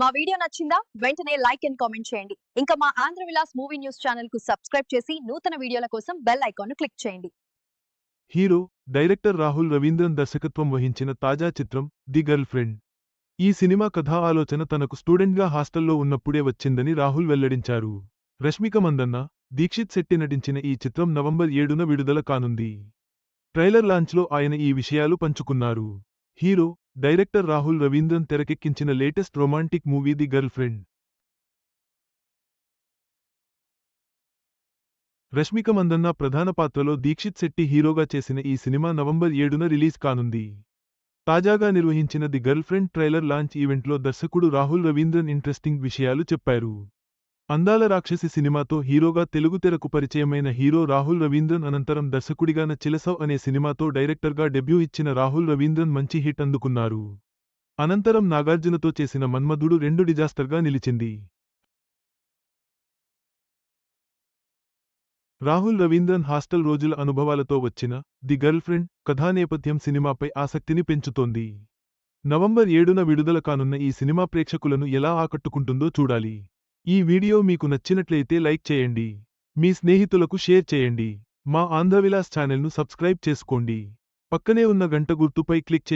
మా వీడియో నచ్చిందా? వెంటనే లైక్ అండ్ కామెంట్ చేయండి. ఇంకా మా ఆంధ్ర విలాస్ మూవీ న్యూస్ ఛానల్కు సబ్స్క్రైబ్ చేసి నూతన వీడియోల కోసం బెల్ ఐకాన్ను క్లిక్ చేయండి. హీరో డైరెక్టర్ రాహుల్ రవీంద్రన్ దర్శకత్వం వహించిన తాజా చిత్రం ది గర్ల్ ఫ్రెండ్. ఈ సినిమా కథా ఆలోచన తనకు స్టూడెంట్గా హాస్టల్లో ఉన్నప్పుడే వచ్చిందని రాహుల్ వెల్లడించారు. రష్మిక మందన్న దీక్షిత్ శెట్టి నటించిన ఈ చిత్రం నవంబర్ ఏడున విడుదల కానుంది. ట్రైలర్ లాంచ్లో ఆయన ఈ విషయాలు పంచుకున్నారు. హీరో డైరెక్టర్ రాహుల్ రవీంద్రన్ తెరకెక్కించిన latest romantic movie the girlfriend. Rashmika Mandanna ప్రధాన పాత్రలో దీక్షిత్ శెట్టి హీరోగా చేసిన ఈ సినిమా నవంబర్ ఏడున రిలీజ్ కానుంది. తాజాగా నిర్వహించిన the girlfriend trailer launch ఈవెంట్లో దర్శకుడు రాహుల్ రవీంద్రన్ ఇంట్రెస్టింగ్ విషయాలు చెప్పారు. అందాల రాక్షసి సినిమాతో హీరోగా తెలుగు తెరకు పరిచయమైన హీరో రాహుల్ రవీంద్రన్ అనంతరం దర్శకుడిగాన చిలసవ్ అనే సినిమాతో డైరెక్టర్గా డెబ్యూ ఇచ్చిన రాహుల్ రవీంద్రన్ మంచి హిట్ అందుకున్నారు. అనంతరం నాగార్జునతో చేసిన మన్మధుడు రెండు డిజాస్టర్గా నిలిచింది. రాహుల్ రవీంద్రన్ హాస్టల్ రోజుల అనుభవాలతో వచ్చిన ది గర్ల్ ఫ్రెండ్ కథానేపథ్యం సినిమాపై ఆసక్తిని పెంచుతోంది. నవంబర్ ఏడున విడుదల కానున్న ఈ సినిమా ప్రేక్షకులను ఎలా ఆకట్టుకుంటుందో చూడాలి. ఈ వీడియో మీకు నచ్చినట్లయితే లైక్ చేయండి. మీ స్నేహితులకు షేర్ చేయండి. మా ఆంధ్రవిలాస్ ఛానల్ను సబ్స్క్రైబ్ చేసుకోండి. పక్కనే ఉన్న గంట గుర్తుపై క్లిక్ చేయండి.